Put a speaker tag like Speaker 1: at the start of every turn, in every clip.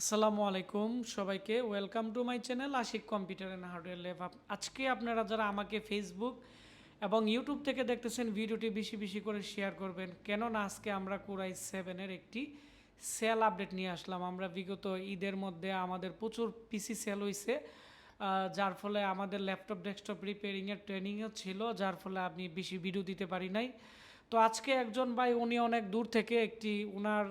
Speaker 1: আসসালামু আলাইকুম সবাইকে। Welcome to my channel Ashik computer and hardware lab আজকে আপনারা যারা আমাকে ফেসবুক এবং ইউটিউব থেকে দেখতেছেন, ভিডিওটি বেশি বেশি করে শেয়ার করবেন। কেননা আজকে আমরা কুরাই সেভেনের একটি সেল আপডেট নিয়ে আসলাম। আমরা বিগত ঈদের মধ্যে আমাদের প্রচুর পিসি সেল হয়েছে যার ফলে আমাদের ল্যাপটপ ডেস্কটপ রিপেয়ারিংয়ের ট্রেনিংও ছিল, যার ফলে আপনি বেশি ভিডিও দিতে পারি নাই। তো আজকে একজন ভাই, উনি অনেক দূর থেকে একটি ওনার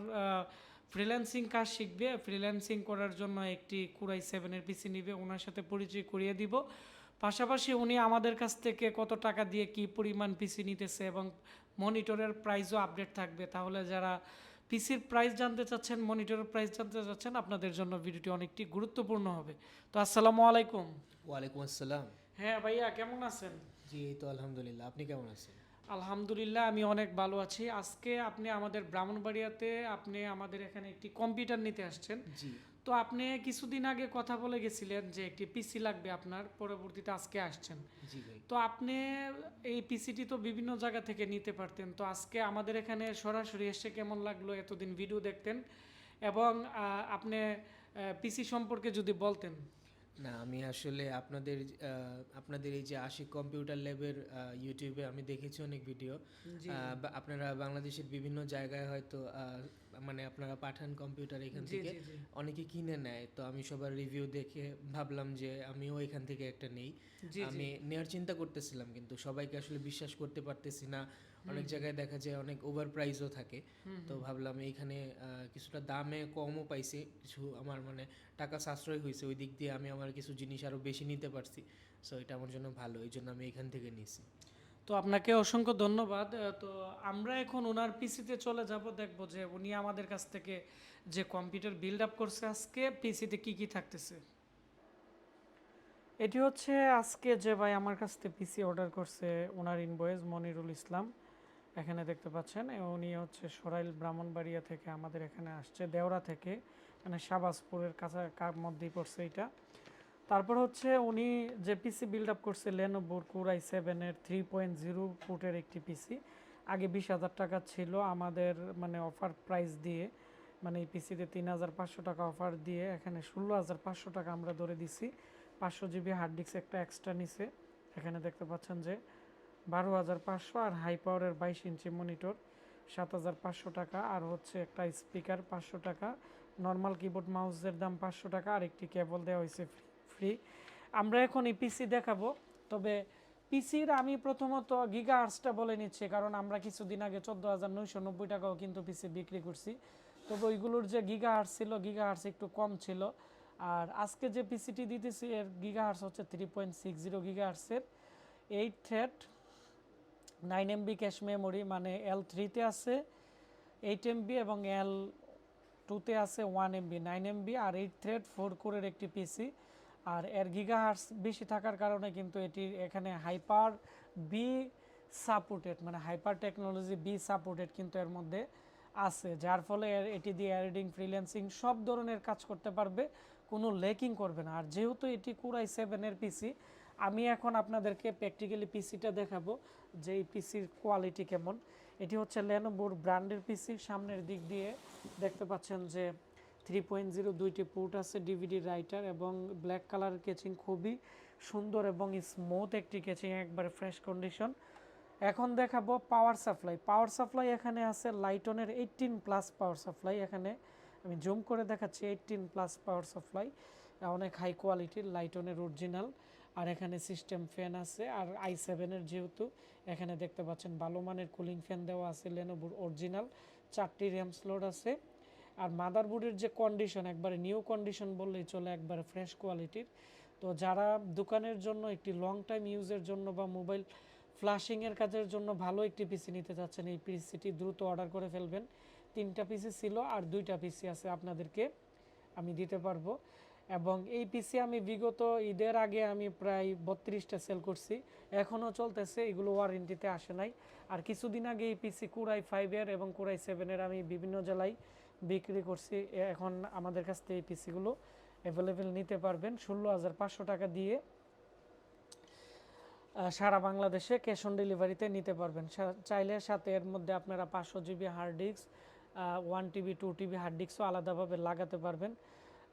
Speaker 1: ফ্রিল্যান্সিং কাজ শিখবে ফ্রিল্যান্সিং করার জন্য একটি কুরাই সেভেনের পিসি নিবে ওনার সাথে পরিচয় করিয়ে দিব। পাশাপাশি উনি আমাদের কাছ থেকে কত টাকা দিয়ে কি পরিমাণ পিসি নিতেছে এবং মনিটরের প্রাইসও আপডেট থাকবে। তাহলে যারা পিসির প্রাইস জানতে চাচ্ছেন মনিটরের প্রাইস জানতে চাচ্ছেন আপনাদের জন্য ভিডিওটি অনেকটি গুরুত্বপূর্ণ হবে। তো আসসালামু আলাইকুম।
Speaker 2: ওয়ালাইকুম আসসালাম।
Speaker 1: হ্যাঁ ভাইয়া কেমন আছেন?
Speaker 2: জি তো আলহামদুলিল্লাহ। আপনি কেমন আছেন?
Speaker 1: আলহামদুলিল্লাহ আমি অনেক ভালো আছি। আজকে আপনি আমাদের ব্রাহ্মণবাড়িয়াতে আপনি আমাদের এখানে একটি কম্পিউটার নিতে আসছেন। তো আপনি কিছুদিন আগে কথা বলে গেছিলেন যে একটি পিসি লাগবে আপনার পরবর্তীতে আজকে আসছেন। তো আপনি এই পিসিটি তো বিভিন্ন জায়গা থেকে নিতে পারতেন। তো আজকে আমাদের এখানে সরাসরি এসে কেমন লাগল এতদিন ভিডিও দেখতেন? এবং আপনি পিসি সম্পর্কে যদি বলতেন।
Speaker 2: না আমি আসলে আপনাদের আহ, আপনাদের এই যে আশিক কম্পিউটার ল্যাবের ইউটিউবে আমি দেখেছি অনেক ভিডিও আহ, আপনারা বাংলাদেশের বিভিন্ন জায়গায় হয়তো আহ, মানে আপনারা পাঠান কম্পিউটার এখান থেকে। অনেকে কিনে নেয়। তো আমি সবার রিভিউ দেখে ভাবলাম যে আমিও এখান থেকে একটা নেই। আমি নেওয়ার চিন্তা করতেছিলাম কিন্তু সবাইকে আসলে বিশ্বাস করতে পারতেছি না। অনেক জায়গায় দেখা যায় অনেক ওভার প্রাইসও থাকে। তো ভাবলাম এইখানে কিছুটা দামে কমও পাইছি। কিছু আমার মানে টাকা সাশ্রয় হয়েছে ওই দিক দিয়ে আমি আমার কিছু জিনিস আরও বেশি নিতে পারছি। সো এটা আমার জন্য ভালো। এই জন্য আমি এখান থেকে নিয়েছি।
Speaker 1: তো আপনাকে অসংখ্য ধন্যবাদ। তো আমরা এখন ওনার পিসিতে চলে যাব, দেখব যে উনি আমাদের কাছ থেকে যে কম্পিউটার বিল্ড আপ করছে আজকে, পিসিতে কি কি থাকতেছে। এটি হচ্ছে আজকে যে ভাই আমার কাছ থেকে পিসি অর্ডার করছে ওনার ইনভয়েস মনিরুল ইসলাম। এখানে দেখতে পাচ্ছেন, উনি হচ্ছে সরাইল ব্রাহ্মণবাড়িয়া থেকে আমাদের এখানে আসছে, দেওরা থেকে মানে শাবাজপুরের কাছা মধ্যেই পড়ছে এটা। তারপর হচ্ছে উনি যে পিসি বিল্ড আপ করছে লেনোভোর কুরাই সেভেনের থ্রি পয়েন্ট জিরো ফুটের একটি পিসি আগে বিশ হাজার টাকা ছিল আমাদের মানে অফার প্রাইস দিয়ে মানে এই পিসিতে তিন হাজার পাঁচশো টাকা অফার দিয়ে, এখানে ষোলো হাজার পাঁচশো টাকা আমরা ধরে দিছি। পাঁচশো জিবি হার্ড ডিস্ক একটা এক্সট্রা নিছে। এখানে দেখতে পাচ্ছেন যে বারো হাজার পাঁচশো আর হাই পাওয়ারের বাইশ ইঞ্চি মনিটর সাত হাজার পাঁচশো টাকা। আর হচ্ছে একটা স্পিকার পাঁচশো টাকা নর্মাল কিবোর্ড মাউসের দাম পাঁচশো টাকা, আর একটি কেবল দেওয়া হয়েছে ফ্রি আমরা এখন এই পিসি দেখাবো। তবে পিসির আমি প্রথমত গিগা আর্টসটা বলে নিচ্ছি, কারণ আমরা কিছুদিন আগে চোদ্দ হাজার নয়শো নব্বই টাকাও কিন্তু পিসি বিক্রি করছি। তবে ওইগুলোর যে গিগা আর্টস ছিল গিগা আর্টস একটু কম ছিল। আর আজকে যে পিসিটি দিতেছি, এর গিগা আর্টস হচ্ছে থ্রি পয়েন্ট সিক্স জিরো গিগা আর্টসের eight thread nine MB cache memory মানে এল থ্রিতে আছে এইট এমবি এবং এল টুতে আছে ওয়ান এমবি নাইন এমবি আর এইট থ্রেড ফোর কোরের একটি পিসি আর এর গিগাহার্স বেশি থাকার কারণে কিন্তু এটি এখানে হাইপার বি সাপোর্টেড মানে হাইপার টেকনোলজি বি সাপোর্টেড কিন্তু এর মধ্যে আছে, যার ফলে এর, এটি দিয়ে এডিটিং ফ্রিল্যান্সিং সব ধরনের কাজ করতে পারবে, কোনো লেকিং করবে না। আর যেহেতু এটি কুরাই সেভেনের পিসি আমি এখন আপনাদেরকে প্র্যাকটিক্যালি পিসিটা দেখাবো, যে এই পিসির কোয়ালিটি কেমন। এটি হচ্ছে লেনোভোর ব্র্যান্ডের পিসি সামনের দিক দিয়ে দেখতে পাচ্ছেন যে থ্রি পয়েন্ট জিরো দুইটি পোর্ট আছে ডিভিডি রাইটার এবং ব্ল্যাক কালার কেচিং খুবই সুন্দর এবং স্মুথ একটি কেচিং, একবারে ফ্রেশ কন্ডিশন। এখন দেখাবো পাওয়ার সাপ্লাই। পাওয়ার সাপ্লাই এখানে আছে লাইটনের এইটিন প্লাস পাওয়ার সাপ্লাই। এখানে আমি জুম করে দেখাচ্ছি এইটিন প্লাস পাওয়ার সাপ্লাই। অনেক হাই কোয়ালিটির লাইটনের অরিজিনাল। আর এখানে সিস্টেম ফ্যান আছে আর আই সেভেনের যেহেতু, এখানে দেখতে পাচ্ছেন ভালো মানের কুলিং ফ্যান দেওয়া আছে লেনোভোর অরিজিনাল চারটি র্যাম স্লোট আছে। আর মাদারবোর্ডের যে কন্ডিশন একবারে নিউ কন্ডিশন বললেই চলে একবারে ফ্রেশ কোয়ালিটির তো যারা দোকানের জন্য একটি লং টাইম ইউজের জন্য বা মোবাইল ফ্লাশিংয়ের কাজের জন্য ভালো একটি পিসি নিতে চাচ্ছেন, এই পিসিটি দ্রুত অর্ডার করে ফেলবেন। তিনটা পিসি ছিল আর দুইটা পিসি আছে আপনাদেরকে আমি দিতে পারব। এবং এই পিসি আমি বিগত ঈদের আগে আমি প্রায় বত্রিশটা সেল করছি। এখনও চলতেছে, এগুলো ওয়ারেন্টিতে আসে নাই। আর কিছুদিন আগে এই পিসি কুরাই ফাইভের এবং কুড়াই সেভেনের আমি বিভিন্ন জেলায় বিক্রি করছি এখন আমাদের কাছ থেকে এই পিসিগুলো অ্যাভেলেবেল নিতে পারবেন। ষোলো হাজার পাঁচশো টাকা দিয়ে সারা বাংলাদেশে ক্যাশ অন ডেলিভারিতে নিতে পারবেন। চাইলে সাথে এর মধ্যে আপনারা পাঁচশো GB hard disk one TB two TB hard ডিস্কও আলাদাভাবে লাগাতে পারবেন।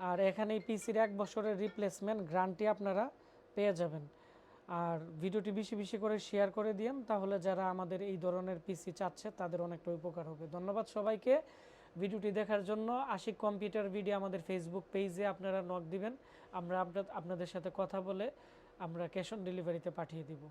Speaker 1: আর এখানে এই পিসির এক বছরের রিপ্লেসমেন্ট গ্রান্টি আপনারা পেয়ে যাবেন। আর ভিডিওটি বেশি বেশি করে শেয়ার করে দিন তাহলে যারা আমাদের এই ধরনের পিসি চাচ্ছে, তাদের অনেকটা উপকার হবে। ধন্যবাদ সবাইকে। ভিডিওটি দেখার জন্য আশিক কম্পিউটার ভিডিও আমাদের ফেসবুক পেজে আপনারা নক দিবেন। আমরা আপনাদের সাথে কথা বলে আমরা ক্যাশ অন ডেলিভারিতে পাঠিয়ে দিব।